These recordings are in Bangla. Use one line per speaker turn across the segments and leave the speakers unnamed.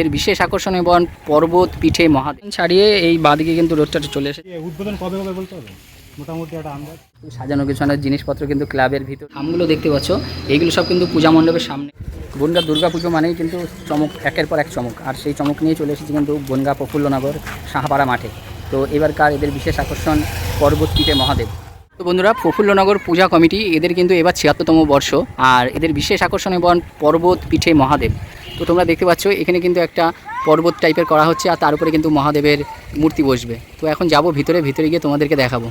এর বিশেষ আকর্ষণ এবং পর্বত পিঠে মহাদেব। ছাড়িয়ে এই বাদিকে কিন্তু রোডটা চলে এসেছে।
উদ্বোধন কবে হবে বলতে হবে? মোটামুটি একটা আন্দাজ।
সাজানো গোছানোর জিনিসপত্র কিন্তু ক্লাবের ভিতর। থামগুলো দেখতে পাচ্ছ এইগুলো সব কিন্তু পূজা মণ্ডপের সামনে। বনগা দুর্গা পুজো মানেই কিন্তু চমক একের পর এক চমক। আর সেই চমক নিয়ে চলে এসেছে কিন্তু বনগা প্রফুল্লনগর সাহাপাড়া মাঠে। তো এবারকার এদের বিশেষ আকর্ষণ পর্বত পিঠে মহাদেব? তো বন্ধুরা প্রফুল্লনগর পূজা কমিটি এদের কিন্তু এবার ছিয়াত্তরতম বর্ষ। আর এদের বিশেষ আকর্ষণ এবং পর্বত পিঠে মহাদেব। তো তোমরা দেখতে পাচ্ছ, এখানে কিন্তু একটা পর্বত টাইপের করা হচ্ছে আর তার উপরে কিন্তু মহাদেবের মূর্তি বসবে। তো এখন যাব ভিতরে ভিতরে গিয়ে তোমাদেরকে দেখাবো।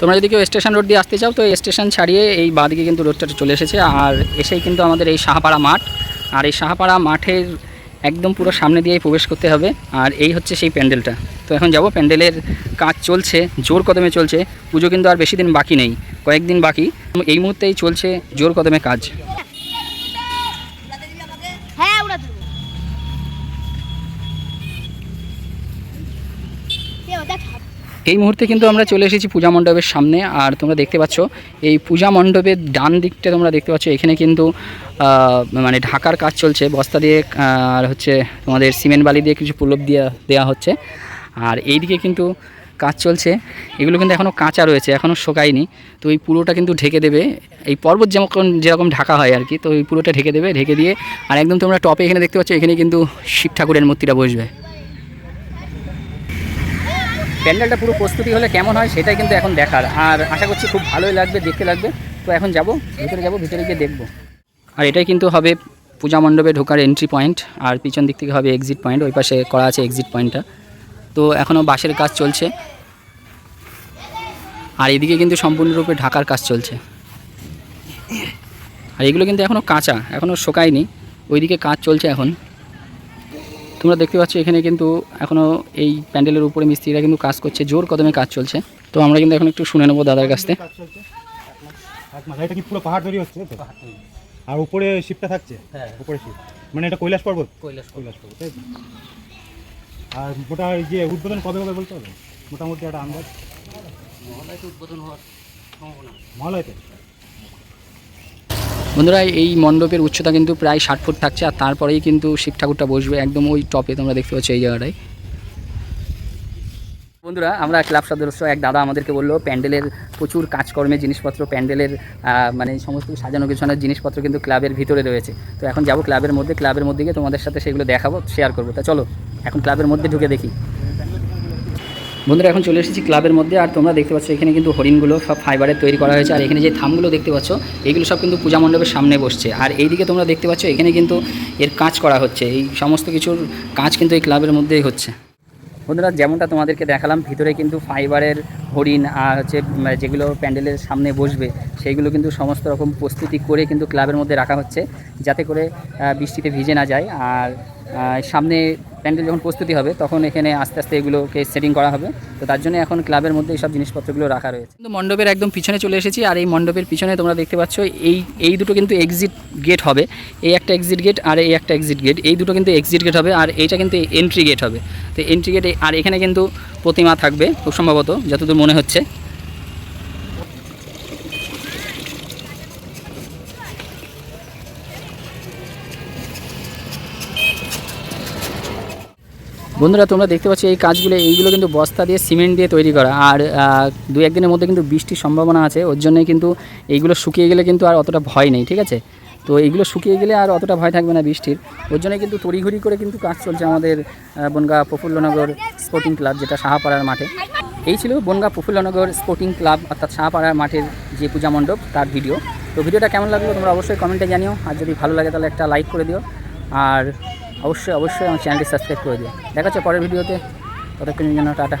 তোমরা যদি কেউ স্টেশন রোড দিয়ে আসতে চাও, তো স্টেশন ছাড়িয়ে এই বাদিকে কিন্তু রোডটা চলে এসেছে আর এসেই কিন্তু আমাদের এই সাহাপাড়া মাঠ। আর এই সাহাপাড়া মাঠের একদম পুরো সামনে দিয়েই প্রবেশ করতে হবে আর এই হচ্ছে সেই প্যান্ডেলটা। তো এখন যাব, প্যান্ডেলের কাজ চলছে, জোর কদমে চলছে, পুজো কিন্তু আর বেশি দিন বাকি নেই, কয়েকদিন বাকি। এই মুহূর্তেই চলছে জোর কদমে কাজ। এই মুহূর্তে কিন্তু আমরা চলে এসেছি পূজা মণ্ডপের সামনে, আর তোমরা দেখতে পাচ্ছ, এই পূজা মণ্ডপের ডান দিকটা তোমরা দেখতে পাচ্ছ, এখানে কিন্তু মানে ঢাকার কাজ চলছে, বস্তা দিয়ে আর হচ্ছে তোমাদের সিমেন্ট বালি দিয়ে কিছু প্রলোভ দেওয়া দেওয়া হচ্ছে, আর এই দিকে কিন্তু কাজ চলছে, এগুলো কিন্তু এখনও কাঁচা রয়েছে এখনও শোকায়নি, তো এই পুরোটা কিন্তু ঢেকে দেবে, এই পর্বত যেমন, যেরকম ঢাকা হয় আর কি, তো এই পুরোটা ঢেকে দেবে, ঢেকে দিয়ে, আর একদম তোমরা টপে এখানে দেখতে পাচ্ছ এখানে কিন্তু শিব ঠাকুরের মূর্তিটা বসবে। প্যান্ডেলটা পুরো প্রস্তুতি হলে কেমন হয় সেটাই কিন্তু এখন দেখার। আর আশা করছি খুব ভালোই লাগবে, দেখতে লাগবে। তো এখন যাব, ভিতরে যাব, ভিতরে গিয়ে দেখব। আর এটাই কিন্তু হবে পূজা মণ্ডপে ঢোকার এন্ট্রি পয়েন্ট আর পিছন দিক থেকে হবে এক্সিট পয়েন্ট ওই পাশে করা আছে এক্সিট পয়েন্টটা তো এখনও বাসের কাজ চলছে। আর এদিকে কিন্তু সম্পূর্ণরূপে ঢাকার কাজ চলছে। আর এগুলো কিন্তু এখনও কাঁচা এখনও শোকায়নি। ওইদিকে কাজ চলছে এখন। তোমরা দেখতে পাচ্ছ এখানে কিন্তু এখনও এই প্যান্ডেলের উপরে মিস্ত্রিরা কিন্তু কাজ করছে জোর কদমে কাজ চলছে। তো আমরা কিন্তু এখন একটু শুনে নেব দাদার কাছ থেকে।
কি পুরো পাহাড় তৈরি হচ্ছে? তো? আর উপরে শিপটা থাকছে?
হ্যাঁ।
উপরে শিপ মানে এটা কৈলাস পর্বত?
কৈলাস
কৈলাস পর্বত তাই আর যে উদ্বোধন কবে হবে বলতে হবে? মোটামুটি একটা আন্দাজ।
উদ্বোধন হওয়ার
মহালয়তে?
বন্ধুরা, এই মণ্ডপের উচ্চতা কিন্তু প্রায় ষাট ফুট থাকছে আর তারপরেই কিন্তু শিব ঠাকুরটা বসবে একদম ওই টপে তোমরা দেখতে পাচ্ছ এই জায়গাটায়। বন্ধুরা, আমরা ক্লাব সদস্য, এক দাদা আমাদেরকে বলল, প্যান্ডেলের প্রচুর কাজকর্মের জিনিসপত্র, প্যান্ডেলের মানে সমস্ত সাজানো গোছানোর জিনিসপত্র কিন্তু ক্লাবের ভিতরে রয়েছে। তো এখন যাব ক্লাবের মধ্যে ক্লাবের মধ্যে গিয়ে তোমাদের সাথে সেগুলো দেখাবো শেয়ার করব। তা চলো, এখন ক্লাবের মধ্যে ঢুকে দেখি। বন্ধুরা, এখন চলে এসেছি ক্লাবের মধ্যে। আর তোমরা দেখতে পাচ্ছ, এখানে কিন্তু হরিণগুলো সব ফাইবারের তৈরি করা হয়েছে। আর এখানে যে থামগুলো দেখতে পাচ্ছ, এগুলো সব কিন্তু পূজা মণ্ডপের সামনে বসছে। আর এইদিকে তোমরা দেখতে পাচ্ছ, এখানে কিন্তু এর কাজ করা হচ্ছে। এই সমস্ত কিছুর কাজ কিন্তু এই ক্লাবের মধ্যেই হচ্ছে। বন্ধুরা, যেমনটা তোমাদেরকে দেখালাম, ভিতরে কিন্তু ফাইবারের হরিণ আর হচ্ছে যেগুলো প্যান্ডেলের সামনে বসবে, সেইগুলো কিন্তু সমস্ত রকম প্রস্তুতি করে কিন্তু ক্লাবের মধ্যে রাখা হচ্ছে, যাতে করে বৃষ্টিতে ভিজে না যায়। আর সামনে প্যান্ডেল যখন প্রস্তুতি হবে, তখন এখানে আস্তে আস্তে এগুলোকে সেটিং করা হবে। তো তার জন্য এখন ক্লাবের মধ্যে এই সব জিনিসপত্রগুলো রাখা রয়েছে। কিন্তু মণ্ডপের একদম পিছনে চলে এসেছি, আর এই মণ্ডপের পিছনে তোমরা দেখতে পাচ্ছ, এই এই দুটো কিন্তু এক্সিট গেট হবে। এই একটা এক্সিট গেট আর এই একটা এক্সিট গেট এই দুটো কিন্তু এক্সিট গেট হবে, আর এইটা কিন্তু এন্ট্রি গেট হবে। তো এন্ট্রি গেট আর এখানে কিন্তু প্রতিমা থাকবে খুব সম্ভবত, যতদূর মনে হচ্ছে। বন্ধুরা, তোমরা দেখতে পাচ্ছ এই কাজগুলো, এইগুলো কিন্তু বস্তা দিয়ে সিমেন্ট দিয়ে তৈরি করা। আর দু একদিনের মধ্যে কিন্তু বৃষ্টির সম্ভাবনা আছে, ওর জন্যই কিন্তু এইগুলো শুকিয়ে গেলে কিন্তু আর অতটা ভয় নেই, ঠিক আছে? তো এইগুলো শুকিয়ে গেলে আর অতটা ভয় থাকবে না বৃষ্টির। ওর জন্য কিন্তু তড়িঘড়ি করে কিন্তু কাজ চলছে আমাদের বনগা প্রফুল্লনগর স্পোর্টিং ক্লাব যেটা সাহাপাড়ার মাঠে। এই ছিল বনগা প্রফুল্লনগর স্পোর্টিং ক্লাব অর্থাৎ সাহাপাড়ার মাঠের যে পূজা মণ্ডপ, তার ভিডিও। তো ভিডিওটা কেমন লাগল তোমরা অবশ্যই কমেন্টে জানিও। আর যদি ভালো লাগে তাহলে একটা লাইক করে দিও। আর অবশ্যই অবশ্যই আমার চ্যানেলটি সাবস্ক্রাইব করে দিও। দেখা হচ্ছে পরের ভিডিওতে। ততক্ষণের জন্য টাটা।